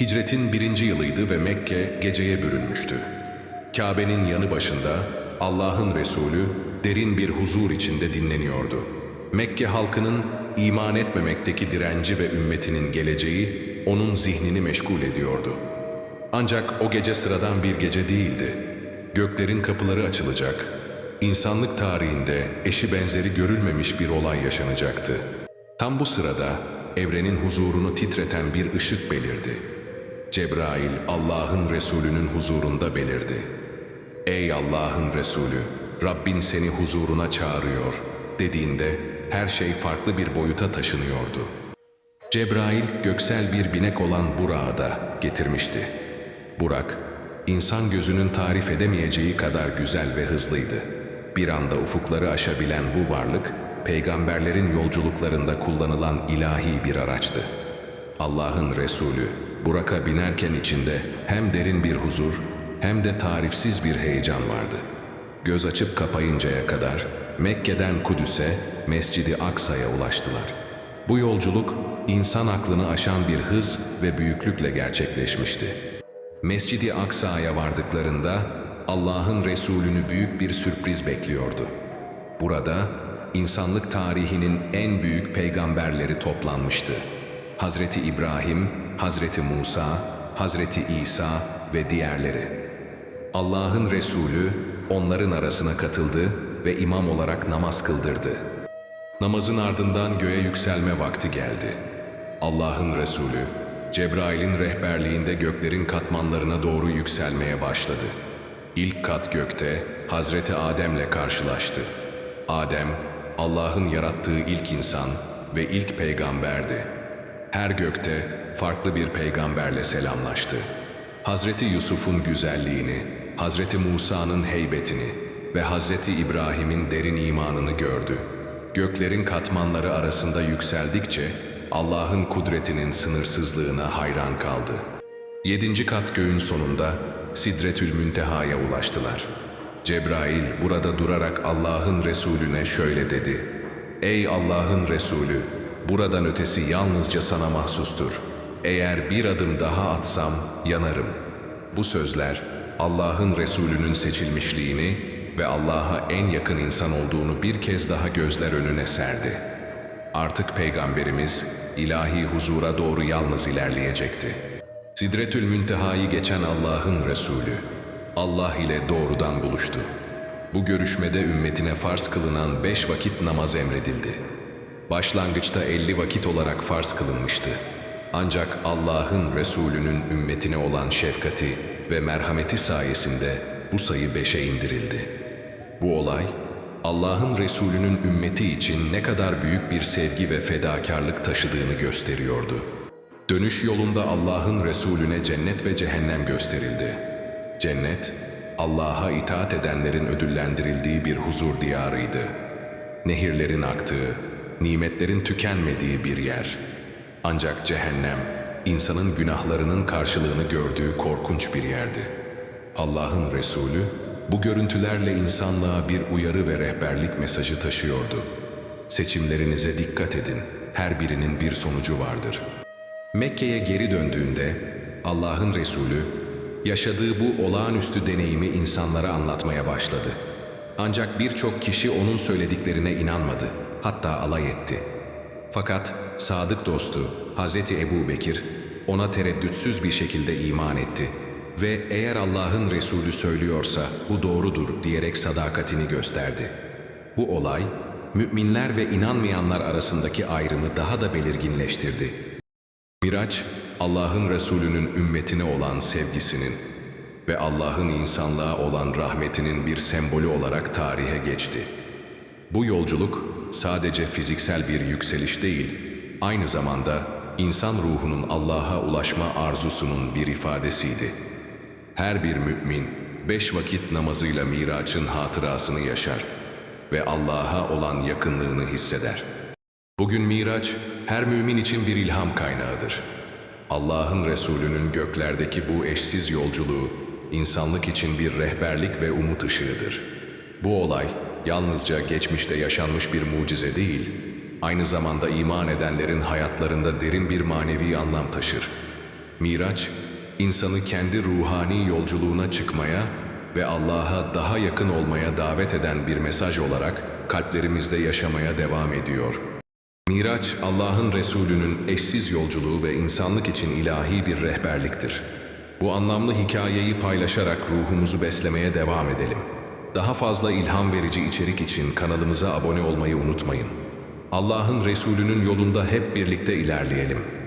Hicretin birinci yılıydı ve Mekke geceye bürünmüştü. Kabe'nin yanı başında Allah'ın Resulü derin bir huzur içinde dinleniyordu. Mekke halkının iman etmemekteki direnci ve ümmetinin geleceği onun zihnini meşgul ediyordu. Ancak o gece sıradan bir gece değildi. Göklerin kapıları açılacak, insanlık tarihinde eşi benzeri görülmemiş bir olay yaşanacaktı. Tam bu sırada evrenin huzurunu titreten bir ışık belirdi. Cebrail Allah'ın Resulü'nün huzurunda belirdi. Ey Allah'ın Resulü, Rabbin seni huzuruna çağırıyor dediğinde her şey farklı bir boyuta taşınıyordu. Cebrail göksel bir binek olan Burak'ı da getirmişti. Burak, insan gözünün tarif edemeyeceği kadar güzel ve hızlıydı. Bir anda ufukları aşabilen bu varlık, peygamberlerin yolculuklarında kullanılan ilahi bir araçtı. Allah'ın Resulü, Burak'a binerken içinde hem derin bir huzur hem de tarifsiz bir heyecan vardı. Göz açıp kapayıncaya kadar Mekke'den Kudüs'e, Mescidi Aksa'ya ulaştılar. Bu yolculuk insan aklını aşan bir hız ve büyüklükle gerçekleşmişti. Mescidi Aksa'ya vardıklarında Allah'ın Resulünü büyük bir sürpriz bekliyordu. Burada insanlık tarihinin en büyük peygamberleri toplanmıştı. Hazreti İbrahim, Hazreti Musa, Hazreti İsa ve diğerleri. Allah'ın Resulü onların arasına katıldı ve imam olarak namaz kıldırdı. Namazın ardından göğe yükselme vakti geldi. Allah'ın Resulü, Cebrail'in rehberliğinde göklerin katmanlarına doğru yükselmeye başladı. İlk kat gökte Hazreti Adem'le karşılaştı. Adem, Allah'ın yarattığı ilk insan ve ilk peygamberdi. Her gökte farklı bir peygamberle selamlaştı. Hazreti Yusuf'un güzelliğini, Hazreti Musa'nın heybetini ve Hazreti İbrahim'in derin imanını gördü. Göklerin katmanları arasında yükseldikçe Allah'ın kudretinin sınırsızlığına hayran kaldı. Yedinci kat göğün sonunda Sidretül Münteha'ya ulaştılar. Cebrail burada durarak Allah'ın Resulüne şöyle dedi. Ey Allah'ın Resulü, buradan ötesi yalnızca sana mahsustur. Eğer bir adım daha atsam yanarım. Bu sözler Allah'ın Resulünün seçilmişliğini ve Allah'a en yakın insan olduğunu bir kez daha gözler önüne serdi. Artık Peygamberimiz ilahi huzura doğru yalnız ilerleyecekti. Sidretül Münteha'yı geçen Allah'ın Resulü, Allah ile doğrudan buluştu. Bu görüşmede ümmetine farz kılınan beş vakit namaz emredildi. Başlangıçta elli vakit olarak farz kılınmıştı. Ancak Allah'ın Resulünün ümmetine olan şefkati ve merhameti sayesinde bu sayı beşe indirildi. Bu olay, Allah'ın Resulünün ümmeti için ne kadar büyük bir sevgi ve fedakarlık taşıdığını gösteriyordu. Dönüş yolunda Allah'ın Resulüne cennet ve cehennem gösterildi. Cennet, Allah'a itaat edenlerin ödüllendirildiği bir huzur diyarıydı. Nehirlerin aktığı, nimetlerin tükenmediği bir yer. Ancak cehennem, insanın günahlarının karşılığını gördüğü korkunç bir yerdi. Allah'ın Resulü, bu görüntülerle insanlığa bir uyarı ve rehberlik mesajı taşıyordu. Seçimlerinize dikkat edin, her birinin bir sonucu vardır. Mekke'ye geri döndüğünde Allah'ın Resulü yaşadığı bu olağanüstü deneyimi insanlara anlatmaya başladı. Ancak birçok kişi onun söylediklerine inanmadı, hatta alay etti. Fakat sadık dostu Hazreti Ebu Bekir ona tereddütsüz bir şekilde iman etti ve eğer Allah'ın Resulü söylüyorsa bu doğrudur diyerek sadakatini gösterdi. Bu olay müminler ve inanmayanlar arasındaki ayrımı daha da belirginleştirdi. Miraç, Allah'ın Resulü'nün ümmetine olan sevgisinin ve Allah'ın insanlığa olan rahmetinin bir sembolü olarak tarihe geçti. Bu yolculuk sadece fiziksel bir yükseliş değil, aynı zamanda insan ruhunun Allah'a ulaşma arzusunun bir ifadesiydi. Her bir mümin beş vakit namazıyla Miraç'ın hatırasını yaşar ve Allah'a olan yakınlığını hisseder. Bugün Miraç her mümin için bir ilham kaynağıdır. Allah'ın Resulü'nün göklerdeki bu eşsiz yolculuğu insanlık için bir rehberlik ve umut ışığıdır. Bu olay yalnızca geçmişte yaşanmış bir mucize değil, aynı zamanda iman edenlerin hayatlarında derin bir manevi anlam taşır. Miraç, insanı kendi ruhani yolculuğuna çıkmaya ve Allah'a daha yakın olmaya davet eden bir mesaj olarak kalplerimizde yaşamaya devam ediyor. Miraç, Allah'ın Resulü'nün eşsiz yolculuğu ve insanlık için ilahi bir rehberliktir. Bu anlamlı hikayeyi paylaşarak ruhumuzu beslemeye devam edelim. Daha fazla ilham verici içerik için kanalımıza abone olmayı unutmayın. Allah'ın Resulü'nün yolunda hep birlikte ilerleyelim.